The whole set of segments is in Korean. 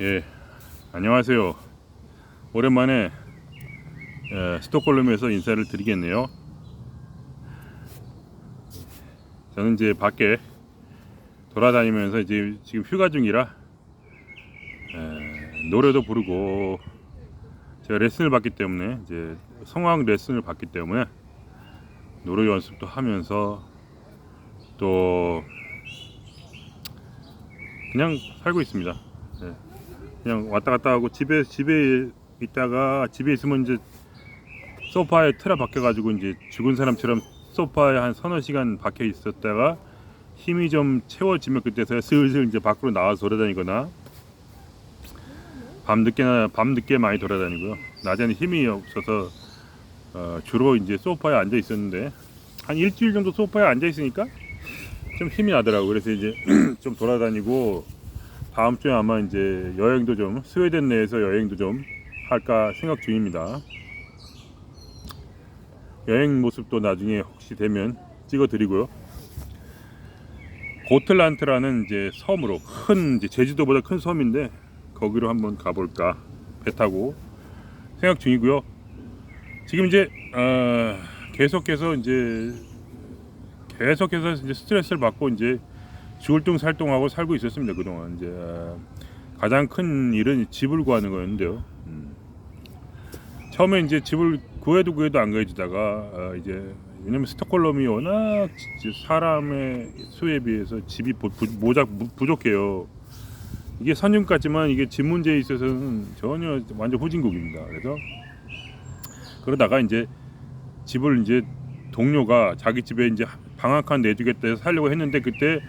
예, 안녕하세요. 오랜만에 에, 스톡홀름에서 인사를 드리겠네요. 저는 이제 밖에 돌아다니면서 이제 지금 휴가 중이라 에, 노래도 부르고 제가 레슨을 받기 때문에 이제 성악 레슨을 받기 때문에 노래 연습도 하면서 또 그냥 살고 있습니다. 예. 그냥 왔다 갔다 하고 집에 집에 있다가 집에 있으면 이제 소파에 틀어 박혀 가지고 이제 죽은 사람처럼 소파에 한 서너 시간 박혀 있었다가 힘이 좀 채워지면 그때서야 슬슬 이제 밖으로 나와서 돌아다니거나 밤 늦게나 밤 늦게 많이 돌아다니고요. 낮에는 힘이 없어서 어, 주로 이제 소파에 앉아 있었는데 한 일주일 정도 소파에 앉아 있으니까 좀 힘이 나더라고. 그래서 이제 좀 돌아다니고 다음 주에 아마 이제 여행도 좀 스웨덴 내에서 여행도 좀 할까 생각 중입니다. 여행 모습도 나중에 혹시 되면 찍어 드리고요. 고틀란트라는 이제 섬으로 큰 제주도보다 큰 섬인데 거기로 한번 가볼까 배 타고 생각 중이고요. 지금 이제 어, 계속해서 이제 계속해서 이제 스트레스를 받고 이제 죽을둥살둥하고 살고 있었습니다 그동안 이제 어, 가장 큰 일은 집을 구하는 거였는데요. 음. 처음에 이제 집을 구해도 구해도 안 구해지다가 어, 이제 왜냐면 스톡홀름이 워낙 사람의 수에 비해서 집이 부, 부, 모작 부- 부족해요. 이게 선진까지만 이게 집 문제에 있어서는 전혀 완전 후진국입니다. 그래서 그러다가 이제 집을 이제 동료가 자기 집에 이제 방학한 내주겠다 해서 살려고 했는데 그때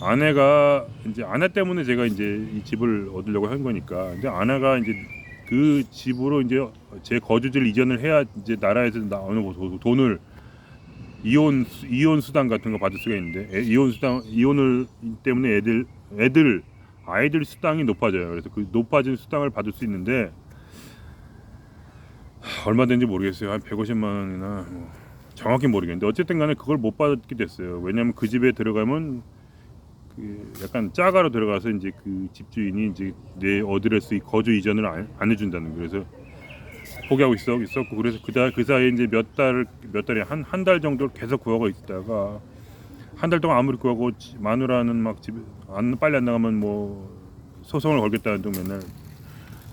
아내가 이제 아내 때문에 제가 이제 이 집을 얻으려고 한 거니까 이제 아내가 이제 그 집으로 이제 제 거주지를 이전을 해야 이제 나라에서 나 어느 도- 돈을 이혼 이혼 수당 같은 거 받을 수가 있는데 애- 이혼 수당 이혼을 때문에 애들 애들 아이들 수당이 높아져요. 그래서 그 높아진 수당을 받을 수 있는데 하, 얼마 된지 모르겠어요. 한 150만 원이나 뭐 정확히 모르겠는데 어쨌든 간에 그걸 못 받게 됐어요. 왜냐면 그 집에 들어가면 그 약간 짜가로 들어가서 이제 그 집주인이 이제 내 어드레스 거주 이전을 안, 안 해준다는. 그래서 포기하고 있어 있었고 그래서 그다 그 사이에 이제 몇달몇 달에 한 한 달 정도 계속 구하고 있다가 한 달 동안 아무리 구하고 지- 마누라는 막 집에 안 빨리 안 나가면 뭐 소송을 걸겠다는 등 맨날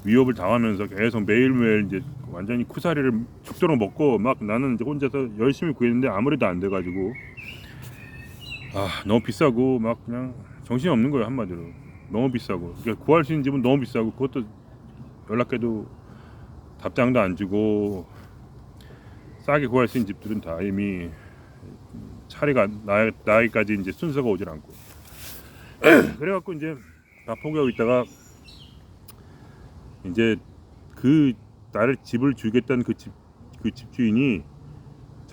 위협을 당하면서 계속 매일매일 이제 완전히 쿠사리를 죽도록 먹고 막 나는 이제 혼자서 열심히 구했는데 아무래도 안 돼가지고 아 너무 비싸고 막 그냥 정신이 없는 거예요 한마디로. 너무 비싸고. 그러니까 구할 수 있는 집은 너무 비싸고 그것도 연락해도 답장도 안 주고 싸게 구할 수 있는 집들은 다 이미 차례가 나, 나이까지 이제 순서가 오질 않고. 그래갖고 이제 다 포기하고 있다가 이제 그 나를 집을 주겠다는 그 집 그 집주인이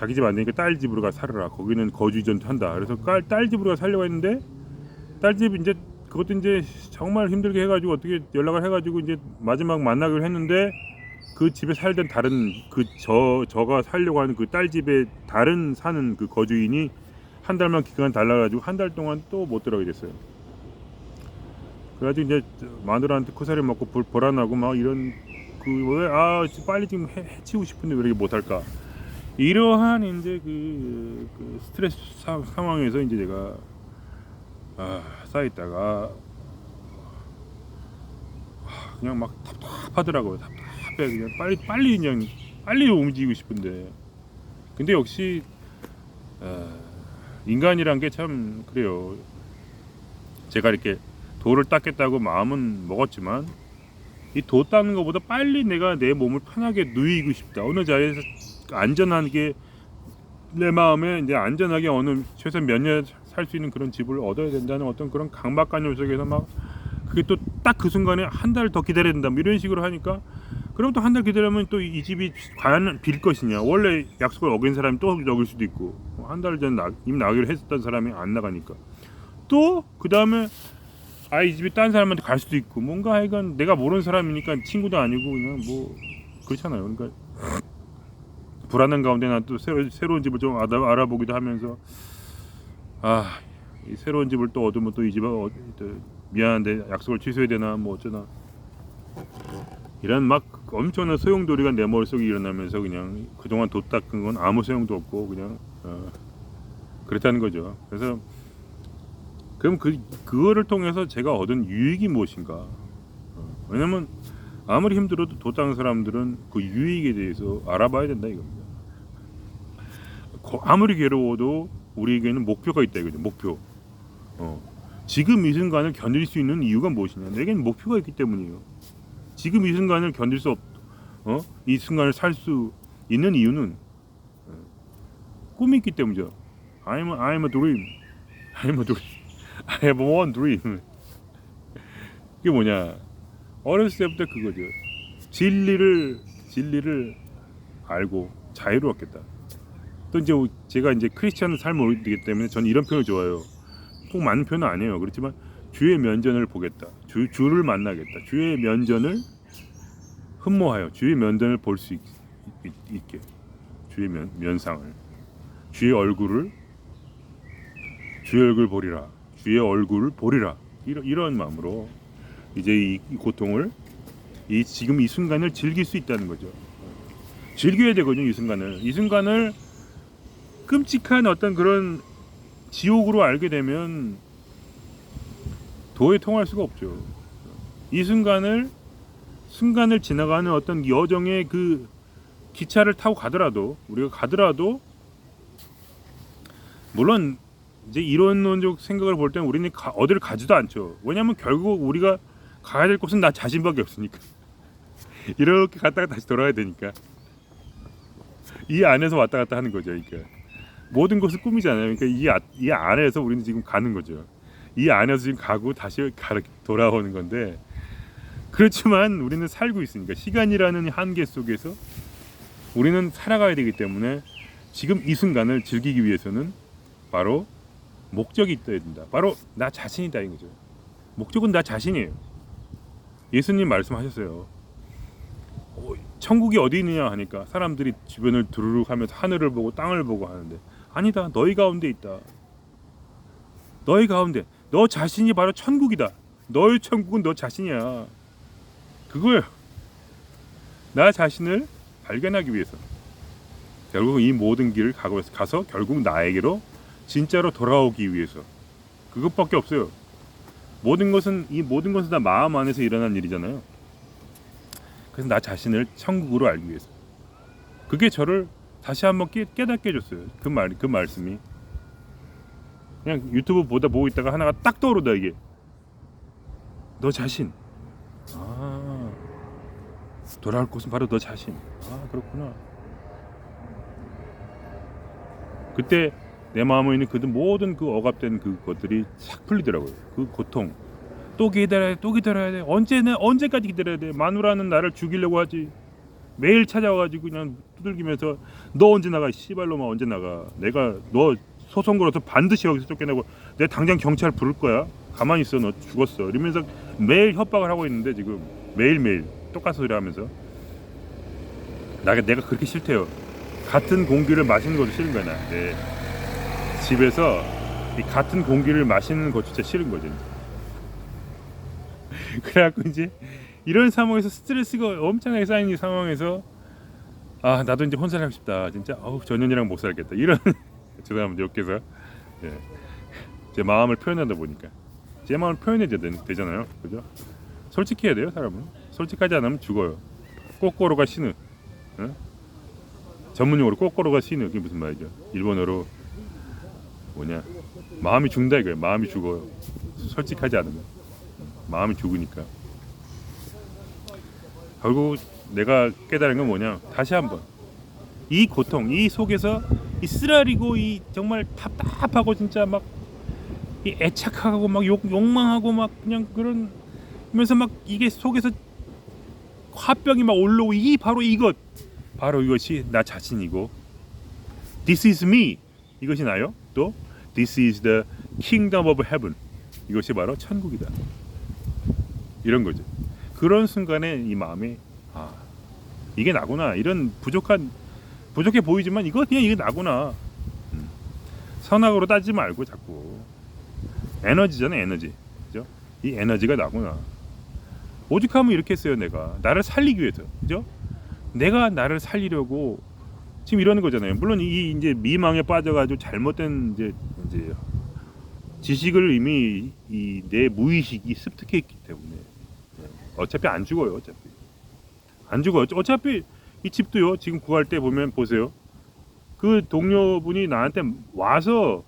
자기 집 안 되니까 딸 집으로 가 살아라. 거기는 거주 이전도 한다. 그래서 딸, 딸 집으로 가 살려고 했는데 딸 집 이제 그것도 이제 정말 힘들게 해가지고 어떻게 연락을 해가지고 이제 마지막 만나기로 했는데 그 집에 살던 다른 그 저 저가 살려고 하는 그 딸 집에 다른 사는 그 거주인이 한 달만 기간 달라가지고 한 달 동안 또 못 들어가게 됐어요. 그래가지고 이제 마누라한테 코사리 먹고 불, 불안하고 막 이런 그 그왜아 빨리 좀 해, 해치우고 싶은데 왜 이렇게 못할까 이러한 이제 그, 그 스트레스 사, 상황에서 이제 제가 아, 쌓였다가 아, 그냥 막 답답하더라고요. 답답해 그냥 빨리 빨리 그냥 빨리 움직이고 싶은데 근데 역시 아, 인간이란 게 참 그래요. 제가 이렇게 돌을 닦겠다고 마음은 먹었지만 이 도 닦는 것보다 빨리 내가 내 몸을 편하게 누이고 싶다. 어느 자리에서 안전하게 내 마음에 이제 안전하게 어느 최소 몇년 살 수 있는 그런 집을 얻어야 된다는 어떤 그런 강박관념 속에서 막 그게 또 딱 그 순간에 한 달 더 기다려야 된다. 뭐 이런 식으로 하니까 그럼 또 한 달 기다리면 또 이 집이 과연 빌 것이냐. 원래 약속을 어긴 사람이 또 어길 수도 있고 한 달전 이미 나기로 했었던 사람이 안 나가니까. 또 그 다음에 아이 집이 딴 사람한테 갈 수도 있고 뭔가 하여간 내가 모르는 사람이니까 친구도 아니고 그냥 뭐 그렇잖아요. 그러니까 불안한 가운데 난또 새로, 새로운 집을 좀 알아, 알아보기도 하면서 아 이 새로운 집을 또 얻으면 또 이 집을 어, 또 미안한데 약속을 취소해야 되나 뭐 어쩌나 이런 막 엄청난 소용돌이가 내 머릿속에 일어나면서 그냥 그동안 돈 닦은 건 아무 소용도 없고 그냥 어, 그랬다는 거죠. 그래서 그럼 그 그거를 통해서 제가 얻은 유익이 무엇인가? 어, 왜냐면 아무리 힘들어도 돈 닦는 사람들은 그 유익에 대해서 알아봐야 된다 이겁니다. 거- 아무리 괴로워도 우리에게는 목표가 있다 이거죠. 목표. 어. 지금 이 순간을 견딜 수 있는 이유가 무엇이냐? 내게는 목표가 있기 때문이에요. 지금 이 순간을 견딜 수 없, 어? 이 순간을 살 수 있는 이유는 어, 꿈이 있기 때문이죠. I'm a, I'm a dream. I'm a dream. I have one dream. 이게 뭐냐? 어렸을 때부터 그거죠. 진리를 진리를 알고 자유로웠겠다. 또 이제 제가 이제 크리스찬 삶을 오기 때문에 저는 이런 표현을 좋아해요. 꼭 맞는 표현은 아니에요. 그렇지만 주의 면전을 보겠다. 주 주를 만나겠다. 주의 면전을 흠모하여 주의 면전을 볼 수 있게 주의 면, 면상을 주의 얼굴을 주의 얼굴 보리라. 주의 얼굴을 보리라. 이런 이런 마음으로 이제 이, 이 고통을 이 지금 이 순간을 즐길 수 있다는 거죠. 즐겨야 되거든요. 이 순간을. 이 순간을 끔찍한 어떤 그런 지옥으로 알게 되면 도에 통할 수가 없죠. 이 순간을 순간을 지나가는 어떤 여정의 그 기차를 타고 가더라도 우리가 가더라도 물론 이제 이론론적 생각을 볼 때는 우리는 가, 어디를 가지도 않죠. 왜냐하면 결국 우리가 가야 될 곳은 나 자신밖에 없으니까 이렇게 갔다가 다시 돌아야 되니까 이 안에서 왔다 갔다 하는 거죠. 그러니까 모든 것은 꿈이잖아요. 그러니까 이, 아, 이 안에서 우리는 지금 가는 거죠. 이 안에서 지금 가고 다시 가, 돌아오는 건데 그렇지만 우리는 살고 있으니까 시간이라는 한계 속에서 우리는 살아가야 되기 때문에 지금 이 순간을 즐기기 위해서는 바로 목적이 있어야 된다. 바로 나 자신이다 이 거죠. 목적은 나 자신이에요. 예수님 말씀하셨어요. 어, 천국이 어디 있느냐 하니까 사람들이 주변을 두루룩 하면서 하늘을 보고 땅을 보고 하는데 아니다. 너희 가운데 있다. 너희 가운데 너 자신이 바로 천국이다. 너의 천국은 너 자신이야. 그거예요. 나 자신을 발견하기 위해서 결국 이 모든 길을 가서 결국 나에게로 진짜로 돌아오기 위해서 그것밖에 없어요. 모든 것은 이 모든 것은 다 마음 안에서 일어난 일이잖아요. 그래서 나 자신을 천국으로 알기 위해서 그게 저를 다시 한번 깨, 깨닫게 해줬어요. 그 말, 그 말씀이 그냥 유튜브 보다 보고 있다가 하나가 딱 떠오르다 이게 너 자신 아 돌아올 곳은 바로 너 자신 아 그렇구나 그때 내 마음에 있는 그 모든 그 억압된 그 것들이 싹 풀리더라고요 그 고통 또 기다려야 돼, 또 기다려야 돼. 언제는 언제까지 기다려야 돼? 마누라는 나를 죽이려고 하지. 매일 찾아와가지고 그냥 두들기면서 너 언제 나가? 씨발로만 언제 나가? 내가 너 소송 걸어서 반드시 여기서 쫓겨나고 내 당장 경찰 부를 거야. 가만히 있어, 너 죽었어. 이러면서 매일 협박을 하고 있는데 지금 매일 매일 똑같은 소리 하면서 나가 내가 그렇게 싫대요. 같은 공기를 마시는 것도 싫은 거야 나. 네. 집에서 이 같은 공기를 마시는 것조차 싫은 거지. 그래갖고 이제 이런 상황에서 스트레스가 엄청나게 쌓인 이 상황에서 아 나도 이제 혼자 살고 싶다. 진짜? 어우 전현이랑 못 살겠다. 이런 죄송합니다 옆에서. 예. 제 마음을 표현하다 보니까. 제 마음을 표현해야 되, 되잖아요. 그죠? 솔직해야 돼요 사람은. 솔직하지 않으면 죽어요. 꼬꼬로가 신우. 어? 전문용어로 꼬꼬로가 신우. 그게 무슨 말이죠? 일본어로 뭐냐? 마음이 죽는다 이거예요. 마음이 죽어요. 솔직하지 않으면. 마음이 죽으니까 결국 내가 깨달은 건 뭐냐? 다시 한번 이 고통 이 속에서 이 쓰라리고 이 정말 답답하고 진짜 막 이 애착하고 막 욕, 욕망하고 막 그냥 그런 면서 막 이게 속에서 화병이 막 올라오고 이 바로 이것. 바로 이것이 나 자신이고. This is me. 이것이 나요? 또 This is the kingdom of heaven. 이것이 바로 천국이다. 이런 거죠. 그런 순간에 이 마음이 아 이게 나구나 이런 부족한 부족해 보이지만 이거 그냥 이게 나구나. 음. 선악으로 따지지 말고 자꾸 에너지잖아 에너지, 그죠? 이 에너지가 나구나. 오죽하면 이렇게 했어요, 내가. 나를 살리기 위해서. 그죠? 내가 나를 살리려고 지금 이러는 거잖아요. 물론 이 이제 미망에 빠져가지고 잘못된 이제 이제 지식을 이미 이 내 무의식이 습득해 있기 때문에 네. 어차피 안 죽어요. 어차피 안 죽어요. 어차피 이 집도요. 지금 구할 때 보면 보세요. 그 동료분이 나한테 와서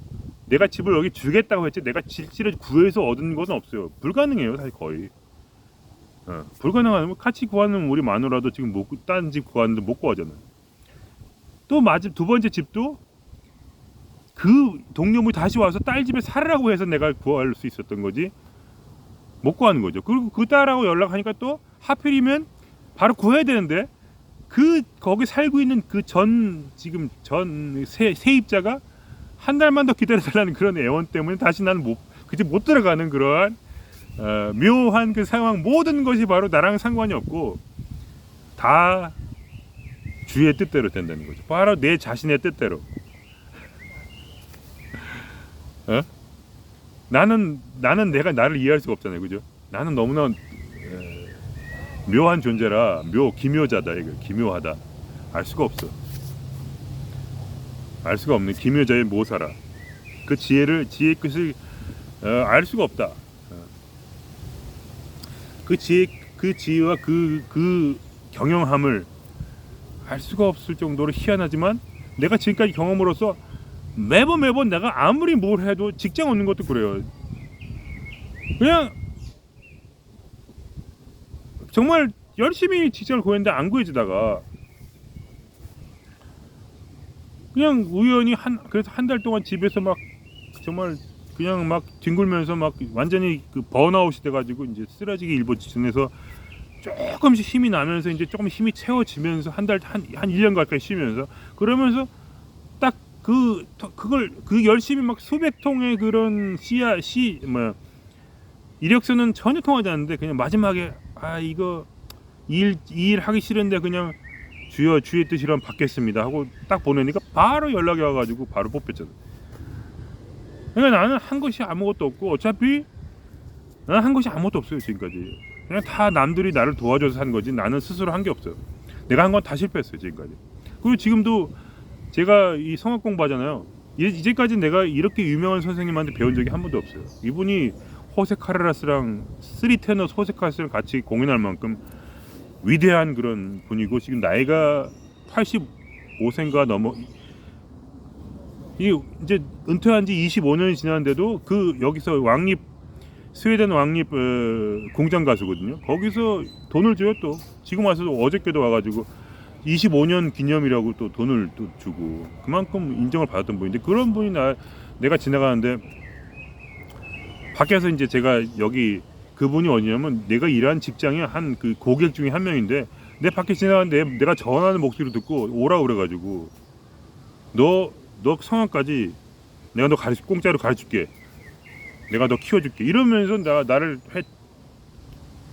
내가 집을 여기 주겠다고 했지 내가 실제로 구해서 얻은 것은 없어요. 불가능해요. 사실 거의. 어, 불가능하면 같이 구하는 우리 마누라도 지금 못딴집 구하는데 못 구하잖아요. 또 마지 두 번째 집도 그 동료분이 다시 와서 딸 집에 살으라고 해서 내가 구할 수 있었던 거지 못 구하는 거죠. 그리고 그 딸하고 연락하니까 또 하필이면 바로 구해야 되는데 그 거기 살고 있는 그 전 지금 전 세, 세입자가 한 달만 더 기다려달라는 그런 애원 때문에 다시 나는 못 그집 못 들어가는 그러한 어, 묘한 그 상황 모든 것이 바로 나랑 상관이 없고 다 주의 뜻대로 된다는 거죠. 바로 내 자신의 뜻대로. 어? 나는 나는 내가 나를 이해할 수가 없잖아요, 그죠? 나는 너무나 에, 묘한 존재라 묘 기묘자다 이거 기묘하다 알 수가 없어. 알 수가 없는 기묘자의 모사라. 그 지혜를 지혜의 끝을 어, 알 수가 없다. 어. 그 지혜 그 지혜와 그그 경영함을 알 수가 없을 정도로 희한하지만 내가 지금까지 경험으로써 매번 매번 내가 아무리 뭘 해도 직장 얻는 것도 그래요. 그냥 정말 열심히 직장을 구했는데 안 구해지다가 그냥 우연히 한 그래서 한 달 동안 집에서 막 정말 그냥 막 뒹굴면서 막 완전히 그 번아웃이 돼가지고 이제 쓰러지기 일보 직전에서 조금씩 힘이 나면서 이제 조금 힘이 채워지면서 한 달 한한 1년 가까이 쉬면서 그러면서 딱 그 그걸 그 열심히 막 수백 통의 그런 씨야 씨뭐 이력서는 전혀 통하지 않는데 그냥 마지막에 아 이거 일 일 하기 싫은데 그냥 주여 주의 뜻이란 받겠습니다 하고 딱 보내니까 바로 연락이 와가지고 바로 뽑혔잖아. 그러니까 나는 한 것이 아무것도 없고 어차피 나는 한 것이 아무것도 없어요 지금까지. 그냥 다 남들이 나를 도와줘서 한 거지 나는 스스로 한 게 없어요. 내가 한 건 다 실패했어요 지금까지. 그리고 지금도 제가 이 성악 공부하잖아요. 이- 이제까지 내가 이렇게 유명한 선생님한테 배운 적이 한 번도 없어요. 이분이 호세 카레라스랑 쓰리 테너 호세 카레라스랑 같이 공연할 만큼 위대한 그런 분이고 지금 나이가 85세인가 넘어 이 이제 은퇴한 지 25년이 지났는데도 그 여기서 왕립 스웨덴 왕립 어, 공장 가수거든요. 거기서 돈을 줘요 또. 지금 와서도 어저께도 와가지고 25년 기념이라고 또 돈을 또 주고 그만큼 인정을 받았던 분인데 그런 분이 나 내가 지나가는데 밖에서 이제 제가 여기 그분이 어디냐면 내가 일한 직장의 한 그 고객 중에 한 명인데 내 밖에 지나가는데 내가 전화하는 목소리 듣고 오라 그래가지고 너 너 성함까지 내가 너 가르치 공짜로 가르칠게. 내가 너 키워줄게. 이러면서 나 나를 해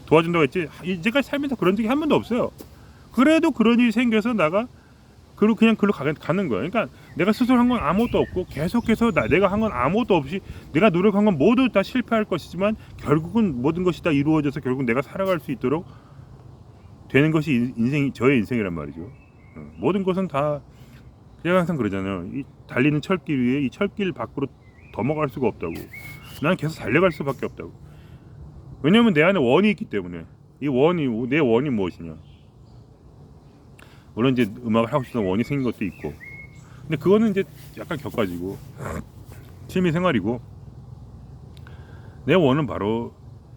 도와준다고 했지. 이제까지 살면서 그런 적이 한 번도 없어요 그래도 그런 일이 생겨서 나가 그리고 그냥 글로 가, 가는 거야. 그러니까 내가 스스로 한 건 아무것도 없고 계속해서 나, 내가 한 건 아무것도 없이 내가 노력한 건 모두 다 실패할 것이지만 결국은 모든 것이 다 이루어져서 결국 내가 살아갈 수 있도록 되는 것이 인- 인생 저의 인생이란 말이죠. 어, 모든 것은 다 제가 항상 그러잖아요. 이 달리는 철길 위에 이 철길 밖으로 넘어갈 수가 없다고. 나는 계속 달려갈 수밖에 없다고. 왜냐면 내 안에 원이 있기 때문에. 이 원이 내 원이 무엇이냐 물론 이제 음악을 하고 싶은 원이 생긴 것도 있고. 근데 그거는 이제 약간 격가지고. 취미 생활이고. 내 원은 바로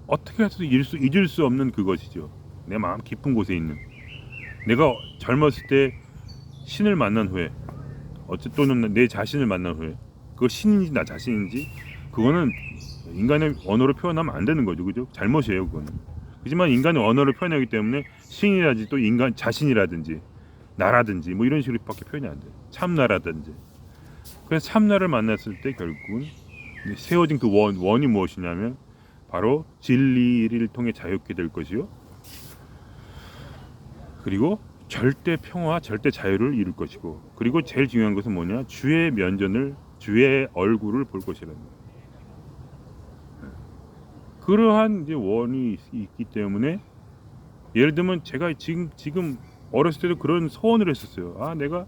어떻게 해서도 잊을 수, 잊을 수 없는 그것이죠. 내 마음 깊은 곳에 있는. 내가 젊었을 때 신을 만난 후에 어쨌 또는 내 자신을 만난 후에 그거 신인지 나 자신인지 그거는 인간의 언어로 표현하면 안 되는 거죠. 그죠? 잘못이에요 그거는. 하지만 인간의 언어로 표현하기 때문에 신이라든지 또 인간 자신이라든지 나라든지 뭐 이런 식으로밖에 표현이 안 돼. 참나라든지. 그래서 참나를 만났을 때 결국은 세워진 그 원, 원이 무엇이냐면 바로 진리를 통해 자유롭게 될 것이요. 그리고 절대 평화, 절대 자유를 이룰 것이고 그리고 제일 중요한 것은 뭐냐? 주의 면전을 주의 얼굴을 볼 것이라는 거예요. 그러한 이제 원이 있- 있기 때문에 예를 들면 제가 지금 지금 어렸을 때도 그런 소원을 했었어요. 아 내가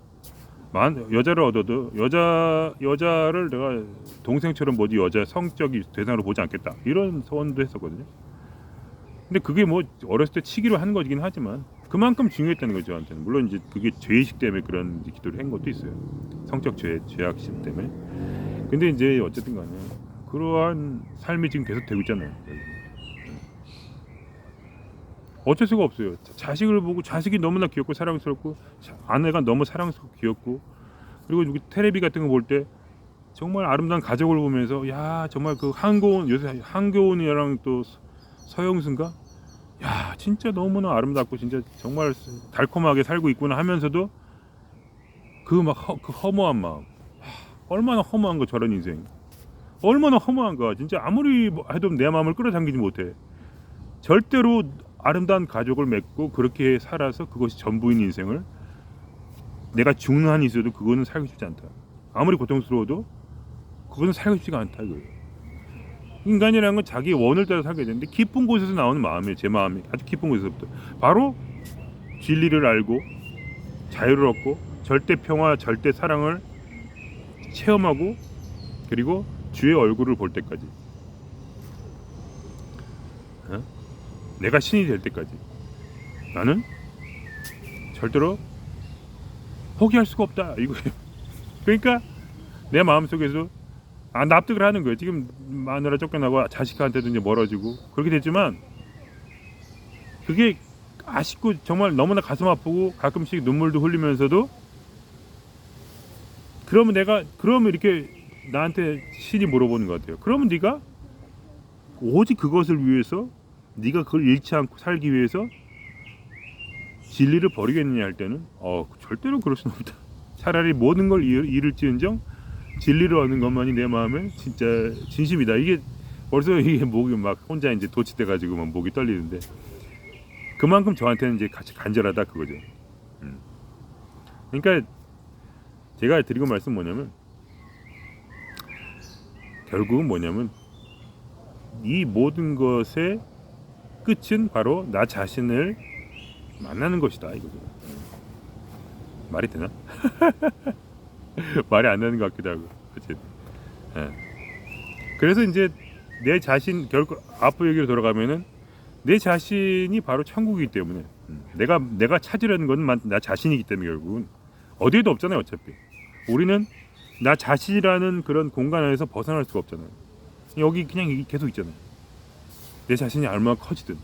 만 여자를 얻어도 여자 여자를 내가 동생처럼 뭐지 여자 성적이 대상으로 보지 않겠다. 이런 소원도 했었거든요. 근데 그게 뭐 어렸을 때 치기로 한 거긴 하지만 그만큼 중요했다는 거죠 저한테는. 물론 이제 그게 죄의식 때문에 그런 기도를 한 것도 있어요. 성적 죄 죄악심 때문에. 근데 이제 어쨌든 간에 그러한 삶이 지금 계속 되고 있잖아요 어쩔 수가 없어요. 자- 자식을 보고 자식이 너무나 귀엽고 사랑스럽고 자- 아내가 너무 사랑스럽고 귀엽고 그리고 테레비 같은 거 볼 때 정말 아름다운 가족을 보면서 야 정말 그 한고은 요새 한교훈이랑 또 서- 서영순가? 야 진짜 너무나 아름답고 진짜 정말 달콤하게 살고 있구나 하면서도 그막 그 허무한 마음. 하, 얼마나 허무한 거 저런 인생. 얼마나 허무한가 진짜 아무리 뭐 해도 내 마음을 끌어당기지 못해. 절대로 아름다운 가족을 맺고 그렇게 살아서 그것이 전부인 인생을 내가 죽는 한이 있어도 그거는 살고 싶지 않다. 아무리 고통스러워도 그거는 살고 싶지가 않다 이거예요. 인간이라는 건 자기 원을 따라 살게 되는데 깊은 곳에서 나오는 마음이에요. 제 마음이. 아주 깊은 곳에서부터. 바로 진리를 알고 자유를 얻고 절대 평화, 절대 사랑을 체험하고 그리고 주의 얼굴을 볼 때까지 내가 신이 될 때까지 나는 절대로 포기할 수가 없다 이거예요. 그러니까 내 마음 속에서 아 납득을 하는 거예요. 지금 마누라 쫓겨나고 자식한테도 이제 멀어지고 그렇게 됐지만 그게 아쉽고 정말 너무나 가슴 아프고 가끔씩 눈물도 흘리면서도 그러면 내가 그러면 이렇게 나한테 신이 물어보는 것 같아요. 그러면 네가 오직 그것을 위해서 네가 그걸 잃지 않고 살기 위해서 진리를 버리겠느냐 할 때는 어 절대로 그럴 수는 없다. 차라리 모든 걸 잃- 잃을지언정 진리를 얻는 것만이 내 마음에 진짜 진심이다. 이게 벌써 이게 목이 막 혼자 이제 도치돼 가지고 막 목이 떨리는데 그만큼 저한테는 이제 같이 간절하다 그거죠. 음. 그러니까 제가 드리고 말씀 뭐냐면 결국은 뭐냐면 이 모든 것의 끝은 바로 나 자신을 만나는 것이다 이거죠. 말이 되나? 말이 안 나는 것 같기도 하고 어쨌든 예. 그래서 이제 내 자신 결국 앞으로 얘기로 돌아가면은 내 자신이 바로 천국이기 때문에 음, 내가 내가 찾으려는 건 나 자신이기 때문에 결국은 어디에도 없잖아요 어차피 우리는 나 자신이라는 그런 공간 안에서 벗어날 수가 없잖아요 여기 그냥 이- 계속 있잖아요 내 자신이 얼마나 커지든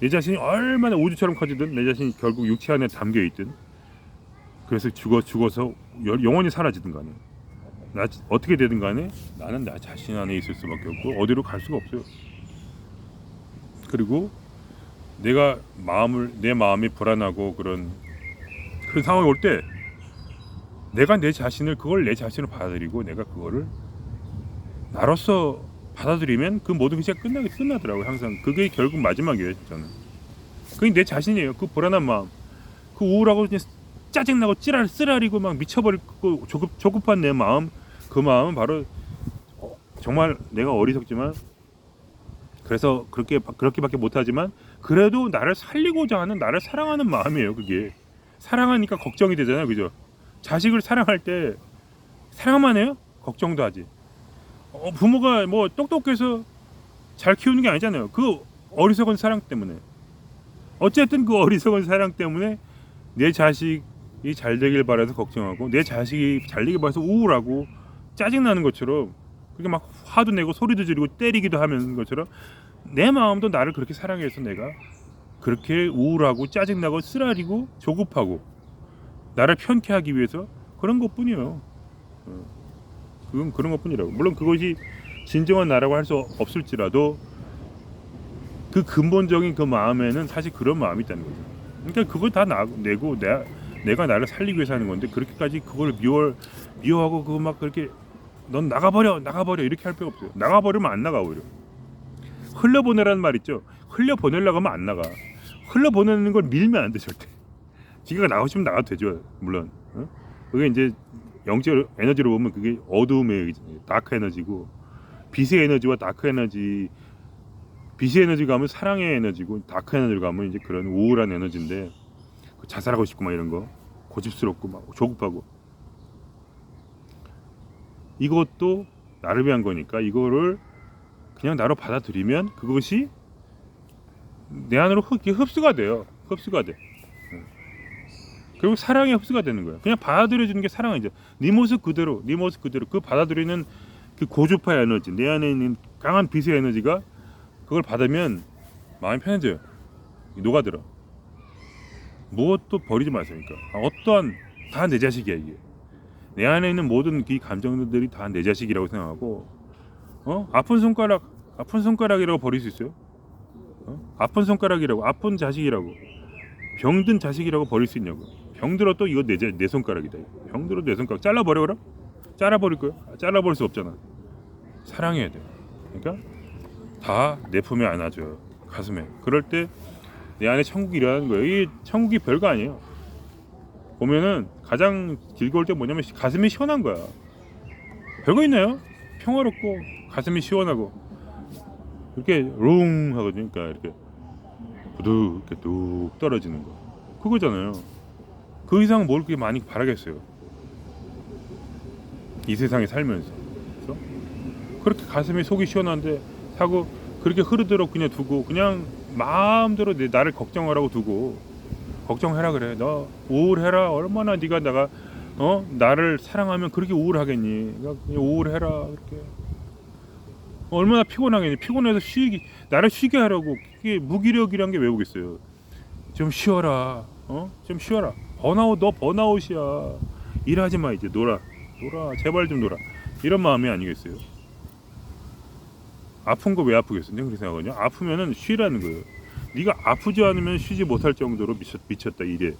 내 자신이 얼마나 우주처럼 커지든 내 자신이 결국 육체 안에 담겨 있든 그래서 죽어 죽어서 여- 영원히 사라지든 간에 나 어떻게 되든 간에 나는 나 자신 안에 있을 수밖에 없고 어디로 갈 수가 없어요. 그리고 내가 마음을 내 마음이 불안하고 그런 그런 상황이 올 때 내가 내 자신을 그걸 내 자신을 받아들이고 내가 그거를 나로서 받아들이면 그 모든 게 진짜 끝나게 끝나더라고요. 항상 그게 결국 마지막이에요. 저는 그게 내 자신이에요. 그 불안한 마음, 그 우울하고 짜증나고 찌랄 쓰라리고 막 미쳐버리고 조급 조급한 내 마음 그 마음은 바로 어, 정말 내가 어리석지만 그래서 그렇게 그렇게밖에 못하지만 그래도 나를 살리고자 하는 나를 사랑하는 마음이에요 그게 사랑하니까 걱정이 되잖아요 그죠 자식을 사랑할 때 사랑만 해요 걱정도 하지 어, 부모가 뭐 똑똑해서 잘 키우는 게 아니잖아요. 그 어리석은 사랑 때문에. 어쨌든 그 어리석은 사랑 때문에 내 자식이 잘 되길 바라서 걱정하고 내 자식이 잘 되길 바라서 우울하고 짜증 나는 것처럼 그게 막 화도 내고 소리도 지르고 때리기도 하는 것처럼 내 마음도 나를 그렇게 사랑해서 내가 그렇게 우울하고 짜증 나고 쓰라리고 조급하고 나를 편케 하기 위해서 그런 것뿐이에요. 어. 그건 그런 것뿐이라고. 물론 그것이 진정한 나라고 할 수 없을지라도 그 근본적인 그 마음에는 사실 그런 마음이 있다는 거죠. 그러니까 그걸 다 나, 내고 내가 내가 나를 살리기 위해서 하는 건데 그렇게까지 그걸 미워 미워하고 그거 막 그렇게 넌 나가버려 나가버려 이렇게 할 필요 없어요. 나가버리면 안 나가 오히려. 흘려보내라는 말 있죠. 흘려보내려고 하면 안 나가. 흘려보내는 걸 밀면 안 돼 절대. 지가 싶으면 나가도 되죠. 물론. 어? 그게 이제 영적 에너지로 보면 그게 어두움의 다크 에너지고 빛의 에너지와 다크 에너지 빛의 에너지 가면 사랑의 에너지고 다크 에너지를 가면 이제 그런 우울한 에너지인데 그 자살하고 싶고 막 이런 거 고집스럽고 막 조급하고 이것도 나를 위한 거니까 이거를 그냥 나로 받아들이면 그것이 내 안으로 흡, 흡수가 돼요. 흡수가 돼. 응. 그리고 사랑에 흡수가 되는 거야. 그냥 받아들여 주는 게 사랑이죠. 네 모습 그대로, 네 모습 그대로 그 받아들이는 그 고주파 에너지, 내 안에 있는 강한 빛의 에너지가 그걸 받으면 마음이 편해져요. 녹아들어. 무엇도 버리지 마세요. 그러니까 어떠한 다 내 자식이야 이게. 내 안에 있는 모든 이 감정들이 다 내 자식이라고 생각하고 어 아픈 손가락 아픈 손가락이라고 버릴 수 있어요? 어? 아픈 손가락이라고 아픈 자식이라고 병든 자식이라고 버릴 수 있냐고. 병들어 또 이거 내, 자- 내 손가락이다. 병들어 내 손가락. 잘라 버려 그럼? 잘라 버릴 거야? 아, 잘라 버릴 수 없잖아. 사랑해야 돼. 그러니까 다 내 품에 안아줘요 가슴에. 그럴 때 내 안에 천국이 일어나는 거예요. 이 천국이 별거 아니에요. 보면은 가장 즐거울 때 뭐냐면 가슴이 시원한 거야. 별거 있나요? 평화롭고 가슴이 시원하고. 이렇게 롱 하거든요. 그러니까 이렇게 부득 이렇게 뚝 떨어지는 거. 그거잖아요. 그 이상 뭘 그렇게 많이 바라겠어요. 이 세상에 살면서. 그래서 그렇게 가슴이 속이 시원한데 하고 그렇게 흐르도록 그냥 두고 그냥 마음대로 내 나를 걱정하라고 두고 걱정해라 그래. 너 우울해라. 얼마나 네가 내가 어 나를 사랑하면 그렇게 우울하겠니? 우울해라 이렇게. 얼마나 피곤하겠니? 피곤해서 쉬기 나를 쉬게 하라고 그게 무기력이란 게 왜 오겠어요? 좀 쉬어라. 어? 좀 쉬어라. 번아웃 너 번아웃이야. 일하지 마 이제 놀아. 놀아. 제발 좀 놀아. 이런 마음이 아니겠어요? 아픈 거 왜 아프겠어? 내가 그렇게 생각하거든요. 아프면은 쉬라는 거예요. 네가 아프지 않으면 쉬지 못할 정도로 미쳤, 미쳤다 일에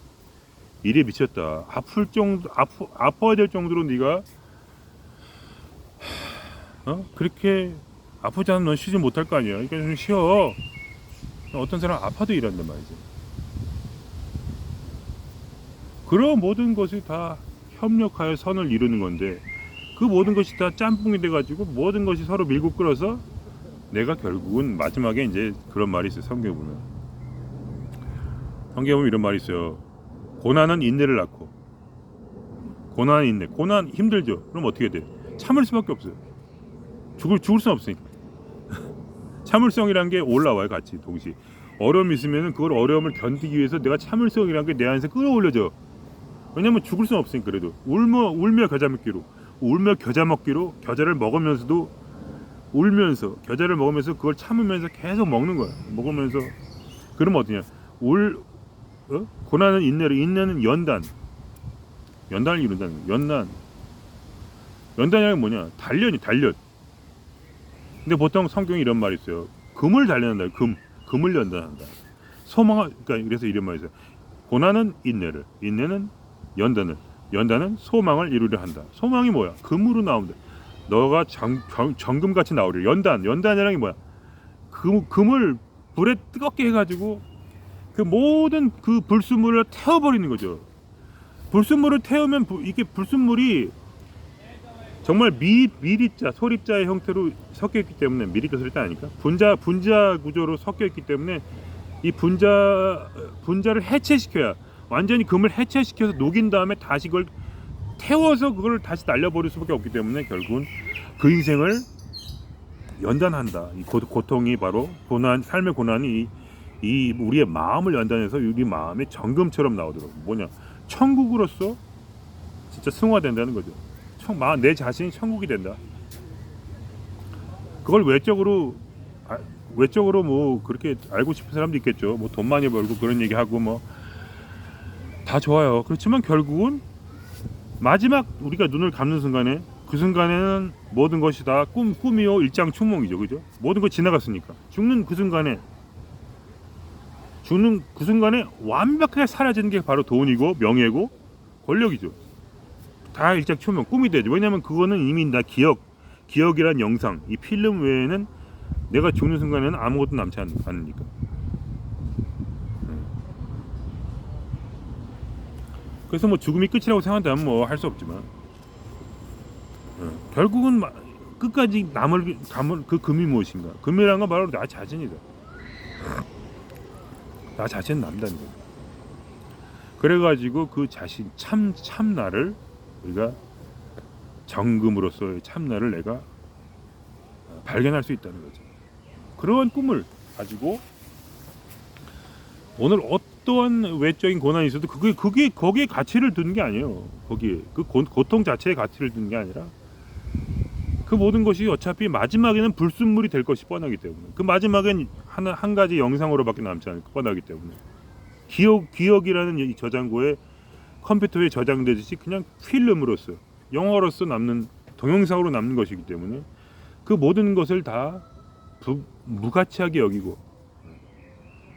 일에 미쳤다. 아플 정도 아프 아파야 될 정도로 네가 어 그렇게 아프지 않으면 넌 쉬지 못할 거 아니야. 그러니까 좀 쉬어. 어떤 사람 아파도 일한단 말이지. 그런 모든 것이 다 협력하여 선을 이루는 건데 그 모든 것이 다 짬뽕이 돼가지고 모든 것이 서로 밀고 끌어서 내가 결국은 마지막에 이제 그런 말이 있어요. 성경에 보면. 성경에 보면 이런 말이 있어요. 고난은 인내를 낳고 고난은 인내. 고난 힘들죠. 그럼 어떻게 돼? 참을 수밖에 없어요. 죽을 죽을 수 없으니까. 참을성이란 게 올라와요, 같이 동시. 어려움이 있으면은 그걸 어려움을 견디기 위해서 내가 참을성이란 게내 안에서 끌어올려져. 왜냐면 죽을 수는 없으니까 그래도 울며 울며 겨자 먹기로 울며 겨자 먹기로 겨자를 먹으면서도 울면서 겨자를 먹으면서 그걸 참으면서 계속 먹는 거야. 먹으면서 그러면 어떠냐? 울 어? 고난은 인내로 인내는 연단 연단을 이룬다는 거야. 연단 연단이란 게 뭐냐? 단련이 단련. 근데 보통 성경에 이런 말이 있어요. 금을 단련한다. 금 금을 연단한다. 소망 그러니까 그래서 이런 말이 있어요. 고난은 인내를 인내는 연단을 연단은 소망을 이루려 한다. 소망이 뭐야? 금으로 나온다. 너가 정, 정, 정 금같이 나오려 연단 연단이라는 게 뭐야? 금, 금을 불에 뜨겁게 해가지고 그 모든 그 불순물을 태워버리는 거죠. 불순물을 태우면 부- 이게 불순물이 정말 미 미리자 소리자의 형태로 섞여 있기 때문에 미리자 소리자 아니까 분자 분자 구조로 섞여 있기 때문에 이 분자 분자를 해체시켜야 완전히 금을 해체시켜서 녹인 다음에 다시 그걸 태워서 그걸 다시 날려버릴 수밖에 없기 때문에 결국은 그 인생을 연단한다. 이 고, 고통이 바로 고난 삶의 고난이 이, 이 우리의 마음을 연단해서 우리 마음이 정금처럼 나오더라고. 뭐냐 천국으로서 진짜 승화된다는 거죠. 내 자신이 천국이 된다. 그걸 외적으로 아, 외적으로 뭐 그렇게 알고 싶은 사람도 있겠죠. 뭐 돈 많이 벌고 그런 얘기 하고 뭐 다 좋아요. 그렇지만 결국은 마지막 우리가 눈을 감는 순간에 그 순간에는 모든 것이 다 꿈, 꿈이요 일장춘몽이죠, 그죠? 모든 거 지나갔으니까 죽는 그 순간에 죽는 그 순간에 완벽하게 사라지는 게 바로 돈이고 명예고 권력이죠. 다 일장춘몽 꿈이 되죠. 왜냐하면 그거는 이미 나 기억, 기억이란 영상, 이 필름 외에는 내가 죽는 순간에는 아무것도 남지 않, 않으니까. 그래서 뭐 죽음이 끝이라고 생각한다면 뭐 할 수 없지만 어, 결국은 마- 끝까지 남을 감을 그 금이 무엇인가? 금이란 건 바로 나 자신이다. 나 자신 남다는 거예요. 그래가지고 그 자신 참 참 나를 우리가 정금으로서의 참나를 내가 발견할 수 있다는 거죠. 그러한 꿈을 가지고 오늘 어떠한 외적인 고난이 있어도 그게 그게 거기에 가치를 두는 게 아니에요. 거기에 그 고, 고통 자체에 가치를 두는 게 아니라 그 모든 것이 어차피 마지막에는 불순물이 될 것이 뻔하기 때문에 그 마지막엔 하나 한 가지 영상으로밖에 남지 않을 거 뻔하기 때문에 기억 기억이라는 이 저장고에 컴퓨터에 저장되듯이 그냥 필름으로서 영화로서 남는 동영상으로 남는 것이기 때문에 그 모든 것을 다 부, 무가치하게 여기고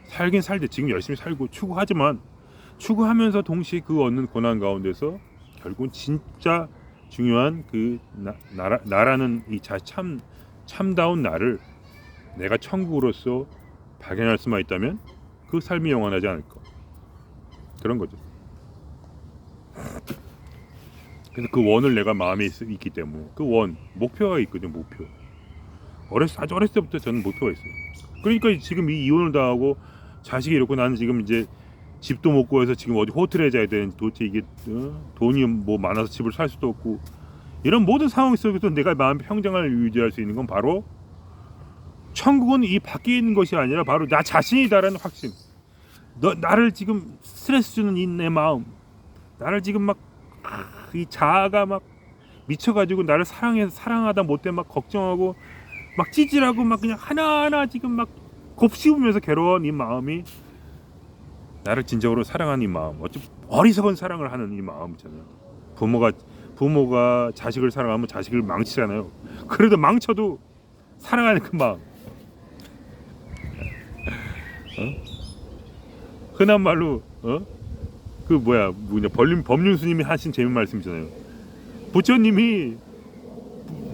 살긴 살되 지금 열심히 살고 추구하지만 추구하면서 동시에 그 얻는 고난 가운데서 결국은 진짜 중요한 그 나, 나라, 나라는 이 참 참다운 나를 내가 천국으로서 발견할 수만 있다면 그 삶이 영원하지 않을까 그런 거죠. 그래서 그 원을 내가 마음에 있, 있기 때문에 그 원 목표가 있거든요 목표. 어렸을 아주 어렸을 때부터 저는 목표가 있어요. 그러니까 지금 이 이혼을 당하고 자식이 이렇고 나는 지금 이제 집도 못 구해서 지금 어디 호텔에 자야 되는 도대체 이게 어? 돈이 뭐 많아서 집을 살 수도 없고 이런 모든 상황 속에서 내가 마음 평정을 유지할 수 있는 건 바로 천국은 이 밖에 있는 것이 아니라 바로 나 자신이다라는 확신. 너 나를 지금 스트레스 주는 이 내 마음, 나를 지금 막 이 자아가 막 미쳐가지고 나를 사랑해서 사랑하다 못해 막 걱정하고 막 찌질하고 막 그냥 하나하나 지금 막 곱씹으면서 괴로운 이 마음이 나를 진정으로 사랑하는 이 마음 어찌 어리석은 사랑을 하는 이 마음 있잖아요 부모가 부모가 자식을 사랑하면 자식을 망치잖아요 그래도 망쳐도 사랑하는 그 마음 어? 흔한 말로 어? 그 뭐야 뭐냐 법륜 법륜 스님이 하신 재미 말씀이잖아요 부처님이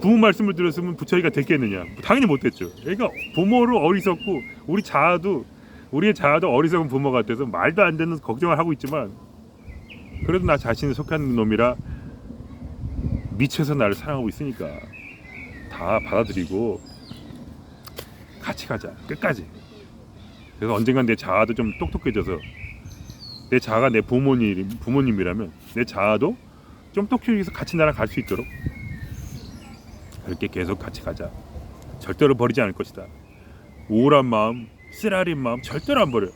부모 말씀을 들었으면 부처이가 됐겠느냐? 당연히 못 됐죠. 그러니까 부모를 어리석고 우리 자아도 우리의 자아도 어리석은 부모 같아서 말도 안 되는 걱정을 하고 있지만 그래도 나 자신을 속한 놈이라 미쳐서 나를 사랑하고 있으니까 다 받아들이고 같이 가자 끝까지. 그래서 언젠간 내 자아도 좀 똑똑해져서 내 자아가 내 부모님 부모님이라면 내 자아도 좀 똑똑해져서 같이 나랑 갈 수 있도록 그렇게 계속 같이 가자. 절대로 버리지 않을 것이다. 우울한 마음, 쓰라린 마음 절대로 안 버려.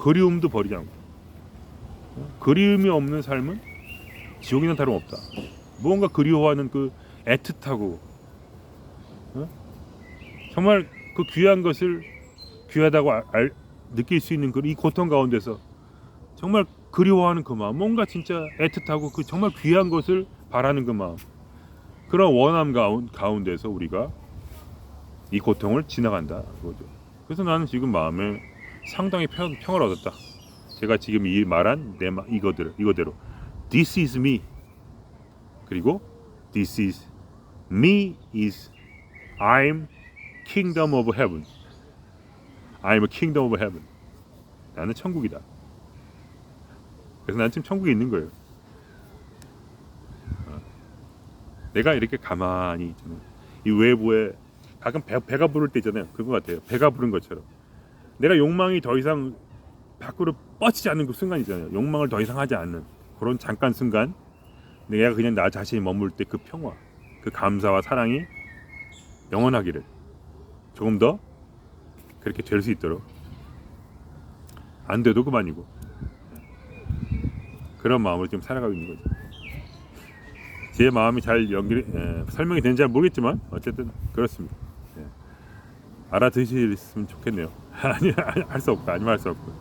그리움도 버리지 않고. 어? 그리움이 없는 삶은 지옥이나 다름없다. 무언가 그리워하는 그 애틋하고 어? 정말 그 귀한 것을 귀하다고 알, 알- 느낄 수 있는 그 이 고통 가운데서 정말 그리워하는 그 마음, 뭔가 진짜 애틋하고 그 정말 귀한 것을 바라는 그 마음. 그런 원함 가운, 가운데서 우리가 이 고통을 지나간다 그거죠. 그래서 나는 지금 마음에 상당히 평, 평을 얻었다. 제가 지금 이 말한 내 마, 이거들 이거대로 This is me 그리고 This is me is I'm kingdom of heaven. I'm a kingdom of heaven. 나는 천국이다. 그래서 난 지금 천국에 있는 거예요. 내가 이렇게 가만히 있잖아요. 이 외부에 가끔 배, 배가 부를 때 있잖아요. 그거 같아요. 배가 부른 것처럼. 내가 욕망이 더 이상 밖으로 뻗치지 않는 그 순간 있잖아요. 욕망을 더 이상 하지 않는 그런 잠깐 순간 내가 그냥 나 자신이 머물 때 그 평화, 그 감사와 사랑이 영원하기를 조금 더 그렇게 될 수 있도록 안 돼도 그만이고 그런 마음으로 지금 살아가고 있는 거죠. 제 마음이 잘 연결이 에, 설명이 되는지 잘 모르겠지만 어쨌든 그렇습니다. 예. 알아드시면 좋겠네요. 아니 할 수 없고 아니면 할 수 없고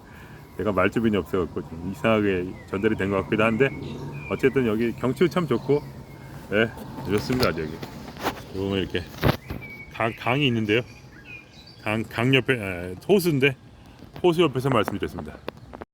내가 말주변이 없어갖고 좀 이상하게 전달이 된 것 같기도 한데 어쨌든 여기 경치도 참 좋고 예 좋습니다 여기 보면 이렇게 강, 강이 있는데요. 강, 강 옆에 에, 호수인데 호수 옆에서 말씀드렸습니다.